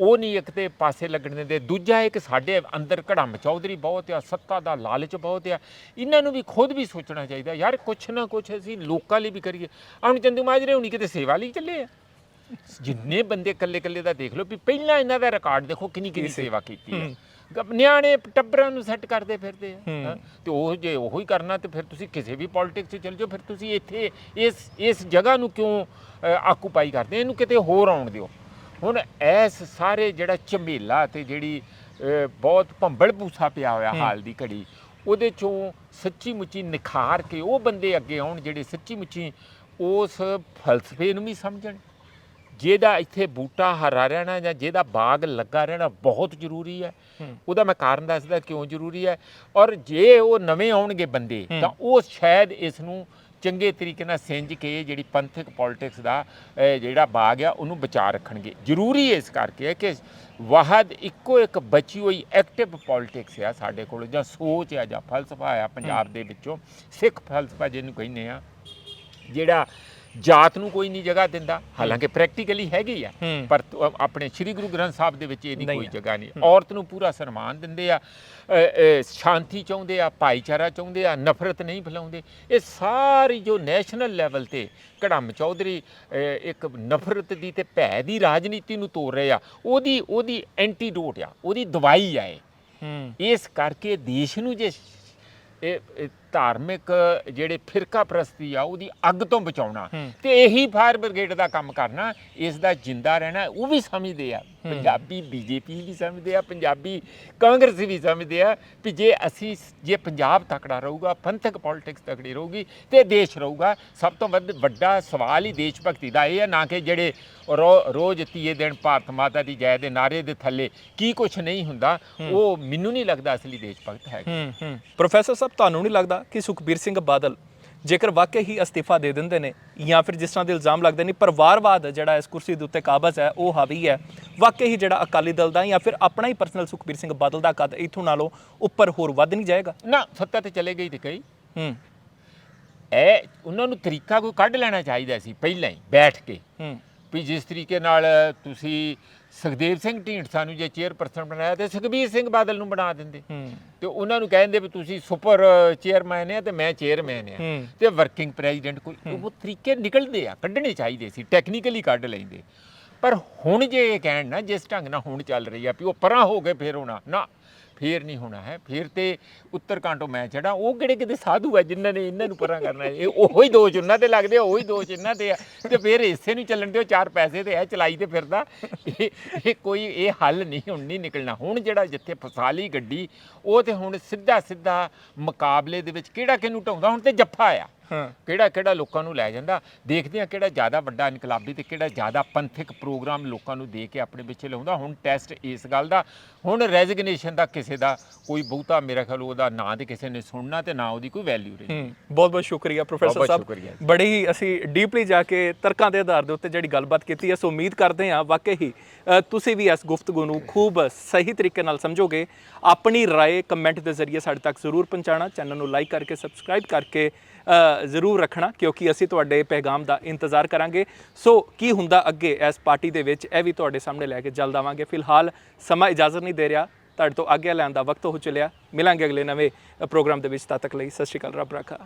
ਉਹ ਨਹੀਂ ਇੱਕ ਤੇ ਪਾਸੇ ਲੱਗਣ ਦਿੰਦੇ ਦੂਜਾ ਇੱਕ ਸਾਡੇ ਅੰਦਰ ਘੜਮ ਚੌਧਰੀ ਬਹੁਤ ਆ ਸੱਤਾ ਦਾ ਲਾਲਚ ਬਹੁਤ ਆ। ਇਹਨਾਂ ਨੂੰ ਵੀ ਖੁਦ ਵੀ ਸੋਚਣਾ ਚਾਹੀਦਾ ਯਾਰ ਕੁਛ ਨਾ ਕੁਛ ਅਸੀਂ ਲੋਕਾਂ ਲਈ ਵੀ ਕਰੀਏ। ਹੁਣ ਚੰਦੂ ਮਾਜਰੇ ਹੁਣੀ ਕਿਤੇ ਸੇਵਾ ਲਈ ਚੱਲੇ ਆ। ਜਿੰਨੇ ਬੰਦੇ ਇਕੱਲੇ ਇਕੱਲੇ ਦਾ ਦੇਖ ਲਓ ਵੀ ਪਹਿਲਾਂ ਇਹਨਾਂ ਦਾ ਰਿਕਾਰਡ ਦੇਖੋ ਕਿੰਨੀ ਕਿੰਨੀ ਸੇਵਾ ਕੀਤੀ ਹੈ। ਨਿਆਣੇ ਟੱਬਰਾਂ ਨੂੰ ਸੈੱਟ ਕਰਦੇ ਫਿਰਦੇ ਆ। ਤੇ ਉਹ ਜੇ ਉਹੋ ਹੀ ਕਰਨਾ ਤੇ ਫਿਰ ਤੁਸੀਂ ਕਿਸੇ ਵੀ ਪੋਲਿਟਿਕਸ 'ਚ ਚਲ ਜਾਓ ਫਿਰ ਤੁਸੀਂ ਇੱਥੇ ਇਸ ਇਸ ਜਗ੍ਹਾ ਨੂੰ ਕਿਉਂ ਆਕੂਪਾਈ ਕਰਦੇ ਇਹਨੂੰ ਕਿਤੇ ਹੋਰ ਆਉਣ ਦਿਓ। ਹੁਣ ਐਸ ਸਾਰੇ ਜਿਹੜਾ ਝਮੇਲਾ ਤੇ ਜਿਹੜੀ ਬਹੁਤ ਭੰਬਲ ਭੂਸਾ ਪਿਆ ਹੋਇਆ ਹਾਲ ਦੀ ਘੜੀ ਉਹਦੇ ਚੋਂ ਸੱਚੀ ਮੁੱਚੀ ਨਿਖਾਰ ਕੇ ਉਹ ਬੰਦੇ ਅੱਗੇ ਆਉਣ ਜਿਹੜੇ ਸੱਚੀ ਮੁੱਚੀ ਉਸ ਫਲਸਫੇ ਨੂੰ ਵੀ ਸਮਝਣ। ਜਿਹਦਾ ਇੱਥੇ ਬੂਟਾ ਹਰਾ ਰਹਿਣਾ ਜਾਂ ਜਿਹਦਾ ਬਾਗ ਲੱਗਾ ਰਹਿਣਾ ਬਹੁਤ ਜ਼ਰੂਰੀ ਹੂੰ। ਉਹਦਾ ਮੈਂ ਕਾਰਨ ਦੱਸਦਾ ਕਿਉਂ ਜ਼ਰੂਰੀ ਹੈ। ਔਰ ਜੇ ਉਹ ਨਵੇਂ ਆਉਣਗੇ ਬੰਦੇ ਤਾਂ ਉਹ ਸ਼ਾਇਦ ਇਸ ਨੂੰ ਚੰਗੇ ਤਰੀਕੇ ਨਾਲ ਸਿੰਜ ਕੇ ਜਿਹੜੀ ਪੰਥਕ ਪੋਲਿਟਿਕਸ ਦਾ ਜਿਹੜਾ ਬਾਗ ਆ ਉਹਨੂੰ ਬਚਾ ਰੱਖਣਗੇ। ਜ਼ਰੂਰੀ ਇਸ ਕਰਕੇ ਹੈ ਕਿ ਵਾਹਦ ਇੱਕੋ ਇੱਕ ਬਚੀ ਹੋਈ ਐਕਟਿਵ ਪੋਲਿਟਿਕਸ ਆ ਸਾਡੇ ਕੋਲ ਜਾਂ ਸੋਚ ਆ ਜਾਂ ਫਲਸਫਾ ਆ ਪੰਜਾਬ ਦੇ ਵਿੱਚੋਂ ਸਿੱਖ ਫਲਸਫਾ ਜਿਹਨੂੰ ਕਹਿੰਦੇ ਆ ਜਿਹੜਾ ਜਾਤ ਨੂੰ ਕੋਈ ਨਹੀਂ ਜਗ੍ਹਾ ਦਿੰਦਾ। ਹਾਲਾਂਕਿ ਪ੍ਰੈਕਟੀਕਲੀ ਹੈਗੀ ਆ। ਪਰ ਆਪਣੇ ਸ੍ਰੀ ਗੁਰੂ ਗ੍ਰੰਥ ਸਾਹਿਬ ਦੇ ਵਿੱਚ ਇਹਦੀ ਕੋਈ। ਜਗ੍ਹਾ ਨਹੀਂ ਔਰਤ ਨੂੰ ਪੂਰਾ ਸਨਮਾਨ ਦਿੰਦੇ ਆ ਸ਼ਾਂਤੀ ਚਾਹੁੰਦੇ ਆ ਭਾਈਚਾਰਾ ਚਾਹੁੰਦੇ ਆ ਨਫ਼ਰਤ ਨਹੀਂ ਫੈਲਾਉਂਦੇ। ਇਹ ਸਾਰੀ ਜੋ ਨੈਸ਼ਨਲ ਲੈਵਲ ਤੇ ਕੜਮ ਚੌਧਰੀ ਇੱਕ ਨਫ਼ਰਤ ਦੀ ਤੇ ਭੈ ਦੀ ਰਾਜਨੀਤੀ ਨੂੰ ਤੋੜ ਰਹੇ ਆ ਉਹਦੀ ਉਹਦੀ ਐਂਟੀਡੋਟ ਆ ਉਹਦੀ ਦਵਾਈ ਆ ਇਹ। ਇਸ ਕਰਕੇ ਦੇਸ਼ ਨੂੰ ਜੇ ਧਾਰਮਿਕ ਜਿਹੜੇ ਫਿਰਕਾ ਪ੍ਰਸਤੀ ਆ ਉਹਦੀ ਅੱਗ ਤੋਂ ਬਚਾਉਣਾ। ਤੇ ਇਹੀ ਫਾਇਰ ਬ੍ਰਿਗੇਡ ਦਾ ਕੰਮ ਕਰਨਾ ਇਸ ਦਾ ਜਿੰਦਾ ਰਹਿਣਾ ਉਹ ਵੀ ਸਮਝਦੇ ਆ। ਪੰਜਾਬੀ ਬੀਜੇਪੀ ਵੀ ਸਮਝਦੇ ਆ ਪੰਜਾਬੀ ਕਾਂਗਰਸ ਵੀ ਸਮਝਦੇ ਆ ਕਿ ਜੇ ਅਸੀਂ ਜੇ ਪੰਜਾਬ ਤਕੜਾ ਰਹੂਗਾ ਪੰਥਕ ਪੋਲਿਟਿਕਸ ਤਕੜੀ ਰਹੂਗੀ ਤੇ ਦੇਸ਼ ਰਹੂਗਾ ਸਭ ਤੋਂ ਵੱਧ ਵੱਡਾ ਸਵਾਲ ਹੀ ਦੇਸ਼ ਭਗਤੀ ਦਾ ਇਹ ਹੈ ਨਾ ਕਿ ਜਿਹੜੇ ਰੋਜ਼ ਤੀਏ ਦਿਨ ਭਾਰਤ ਮਾਤਾ ਦੀ ਜੈ ਦੇ ਨਾਰੇ ਦੇ ਥੱਲੇ ਕੀ ਕੁਝ ਨਹੀਂ ਹੁੰਦਾ ਉਹ ਮੈਨੂੰ ਨਹੀਂ ਲੱਗਦਾ ਅਸਲੀ ਦੇਸ਼ ਭਗਤ ਹੂੰ। ਪ੍ਰੋਫੈਸਰ ਸਾਹਿਬ ਤੁਹਾਨੂੰ ਨਹੀਂ ਲੱਗਦਾ? ਕਿ ਸੁਖਬੀਰ ਸਿੰਘ ਬਾਦਲ ਜੇਕਰ ਵਾਕਈ ਹੀ ਅਸਤੀਫਾ ਦੇ ਦਿੰਦੇ ਨੇ ਜਾਂ ਫਿਰ ਜਿਸ ਤਰ੍ਹਾਂ ਦੇ ਇਲਜ਼ਾਮ ਲੱਗਦੇ ਨੇ ਪਰਿਵਾਰਵਾਦ ਜਿਹੜਾ ਇਸ ਕੁਰਸੀ ਦੇ ਉੱਤੇ ਕਾਬਜ਼ ਹੈ ਉਹ ਹਾਵੀ ਹੈ। ਵਾਕਈ ਹੀ ਜਿਹੜਾ ਅਕਾਲੀ ਦਲ ਦਾ ਜਾਂ ਫਿਰ ਆਪਣਾ ਹੀ ਪਰਸਨਲ ਸੁਖਬੀਰ ਸਿੰਘ ਬਾਦਲ ਦਾ ਕੱਦ ਇਥੋਂ ਨਾਲੋਂ ਉੱਪਰ ਹੋਰ ਵੱਧ ਨਹੀਂ ਜਾਏਗਾ? ਨਾ ਸੱਤਾ ਤੇ ਚਲੇ ਗਈ ਤੇ ਕਈ ਹੂੰ। ਇਹ ਉਹਨਾਂ ਨੂੰ ਤਰੀਕਾ ਕੋਈ ਕੱਢ ਲੈਣਾ ਚਾਹੀਦਾ ਸੀ ਪਹਿਲਾਂ ਹੀ ਬੈਠ ਕੇ। ਹੂੰ। ਵੀ ਜਿਸ ਤਰੀਕੇ ਨਾਲ ਤੁਸੀਂ ਸੁਖਦੇਵ ਸਿੰਘ ਢੀਂਡਸਾ ਨੂੰ ਜੇ ਚੇਅਰਪਰਸਨ ਬਣਾਇਆ ਤੇ ਸੁਖਬੀਰ ਸਿੰਘ ਬਾਦਲ ਨੂੰ ਬਣਾ ਦਿੰਦੇ। ਤੇ ਉਹਨਾਂ ਨੂੰ ਕਹਿੰਦੇ ਵੀ ਤੁਸੀਂ ਸੁਪਰ ਚੇਅਰਮੈਨ ਆ ਤੇ ਮੈਂ ਚੇਅਰਮੈਨ ਆ। ਤੇ ਵਰਕਿੰਗ ਪ੍ਰੈਜ਼ੀਡੈਂਟ ਕੋਈ ਉਹ ਤਰੀਕੇ ਨਿਕਲਦੇ ਆ ਕੱਢਣੇ ਚਾਹੀਦੇ ਸੀ ਟੈਕਨੀਕਲੀ ਕੱਢ ਲੈਂਦੇ। ਪਰ ਹੁਣ ਜੇ ਇਹ ਕਹਿਣ ਨਾ ਜਿਸ ਢੰਗ ਨਾਲ ਹੁਣ ਚੱਲ ਰਹੀ ਆ ਵੀ ਉਹ ਪਰਾਂ ਹੋ ਕੇ ਫੇਰ ਹੋਣਾ ਨਾ। ਫੇਰ ਨਹੀਂ ਹੋਣਾ ਹੈ। ਫੇਰ ਤੇ ਉੱਤਰਕਾਂਟੋਂ ਮੈਂ ਚੜਾ ਉਹ ਕਿਹੜੇ ਕਿਤੇ ਸਾਧੂ ਆ ਜਿਨ੍ਹਾਂ ਨੇ ਇਹਨਾਂ ਨੂੰ ਪਰਾਂ ਕਰਨਾ ਹੈ। ਇਹ ਉਹੀ ਦੋਸ਼ ਉਹਨਾਂ ਤੇ ਲੱਗਦੇ ਆ, ਉਹੀ ਦੋਸ਼ ਇਹਨਾਂ ਤੇ ਆ। ਤੇ ਫੇਰ ਇਸੇ ਨੂੰ ਚੱਲਣ ਦਿਓ, ਚਾਰ ਪੈਸੇ ਤੇ ਇਹ ਚਲਾਈ ਤੇ ਫਿਰਦਾ। ਇਹ ਕੋਈ, ਇਹ ਹੱਲ ਨਹੀਂ, ਹੁਣ ਨਹੀਂ ਨਿਕਲਣਾ। ਹੁਣ ਜਿਹੜਾ ਜਿੱਥੇ ਫਸਾ ਲਈ ਗੱਡੀ, ਉਹ ਤੇ ਹੁਣ ਸਿੱਧਾ ਸਿੱਧਾ ਮੁਕਾਬਲੇ ਦੇ ਵਿੱਚ ਕਿਹੜਾ ਕਿਹਨੂੰ ਢਾਉਂਦਾ? ਹੁਣ ਤੇ ਜੱਫਾ ਆ। ਕਿਹੜਾ ਕਿਹੜਾ ਲੋਕਾਂ ਨੂੰ ਲੈ ਜਾਂਦਾ ਦੇਖਦੇ ਆ ਕਿਹੜਾ ਜ਼ਿਆਦਾ ਵੱਡਾ ਇਨਕਲਾਬੀ ਤੇ ਕਿਹੜਾ ਜ਼ਿਆਦਾ ਪੰਥਕ ਪ੍ਰੋਗਰਾਮ ਲੋਕਾਂ ਨੂੰ ਦੇ ਕੇ ਆਪਣੇ ਪਿੱਛੇ ਲਾਉਂਦਾ ਹੁਣ ਟੈਸਟ ਇਸ ਗੱਲ ਦਾ ਹੁਣ ਰੈਜ਼ਿਗਨੇਸ਼ਨ ਦਾ ਕਿਸੇ ਦਾ ਕੋਈ ਬਹੁਤਾ ਮੇਰਾ ਖਿਆਲ ਉਹਦਾ ਨਾਂ ਤੇ ਕਿਸੇ ਨੇ ਸੁਣਨਾ ਤੇ ਨਾ ਉਹਦੀ ਕੋਈ ਵੈਲਿਊ ਰਹੀ ਹੂੰ ਬਹੁਤ ਬਹੁਤ ਸ਼ੁਕਰੀਆ ਪ੍ਰੋਫੈਸਰ ਬਹੁਤ ਸਾਹਿਬ ਸ਼ੁਕਰੀਆ ਜੀ। ਬੜੀ ਹੀ ਅਸੀਂ ਡੀਪਲੀ ਜਾ ਕੇ ਤਰਕਾਂ ਦੇ ਆਧਾਰ ਦੇ ਉੱਤੇ ਜਿਹੜੀ ਗੱਲਬਾਤ ਕੀਤੀ ਹੈ ਸੋ ਉਮੀਦ ਕਰਦੇ ਹਾਂ ਵਾਕਈ ਹੀ ਅ, ਤੁਸੀਂ ਵੀ ਇਸ ਗੁਫ਼ਤਗੂ ਨੂੰ ਖੂਬ ਸਹੀ ਤਰੀਕੇ ਨਾਲ ਸਮਝੋਗੇ ਆਪਣੀ رائے ਕਮੈਂਟ ਦੇ ਜ਼ਰੀਏ ਸਾਡੇ ਤੱਕ ਜ਼ਰੂਰ ਪਹੁੰਚਾਣਾ ਚੈਨਲ ਨੂੰ ਲਾਈਕ ਕਰਕੇ ਸਬਸਕ੍ਰਾਈਬ ਕਰਕੇ ਅ, ਜ਼ਰੂਰ ਰੱਖਣਾ, ਕਿਉਂਕਿ ਅਸੀਂ ਤੁਹਾਡੇ ਪੈਗਾਮ ਦਾ ਇੰਤਜ਼ਾਰ ਕਰਾਂਗੇ। ਸੋ, ਕੀ ਹੁੰਦਾ ਅੱਗੇ ਇਸ ਪਾਰਟੀ ਦੇ ਵਿੱਚ, ਇਹ ਵੀ ਤੁਹਾਡੇ ਸਾਹਮਣੇ ਲੈ ਕੇ ਜਲਦ ਆਵਾਂਗੇ। ਫਿਲਹਾਲ ਸਮਾਂ ਇਜਾਜ਼ਤ ਨਹੀਂ ਦੇ ਰਿਹਾ। ਤੁਹਾਡੇ ਤੋਂ ਆਗਿਆ ਲੈਣ ਦਾ ਵਕਤ ਹੋ ਚੁੱਲਿਆ। ਮਿਲਾਂਗੇ ਅਗਲੇ ਨਵੇਂ ਪ੍ਰੋਗਰਾਮ ਦੇ ਵਿੱਚ ਤਦ ਤੱਕ ਲਈ। ਸਤਿ ਸ਼੍ਰੀ ਅਕਾਲ, ਰੱਬ ਰਾਖਾ।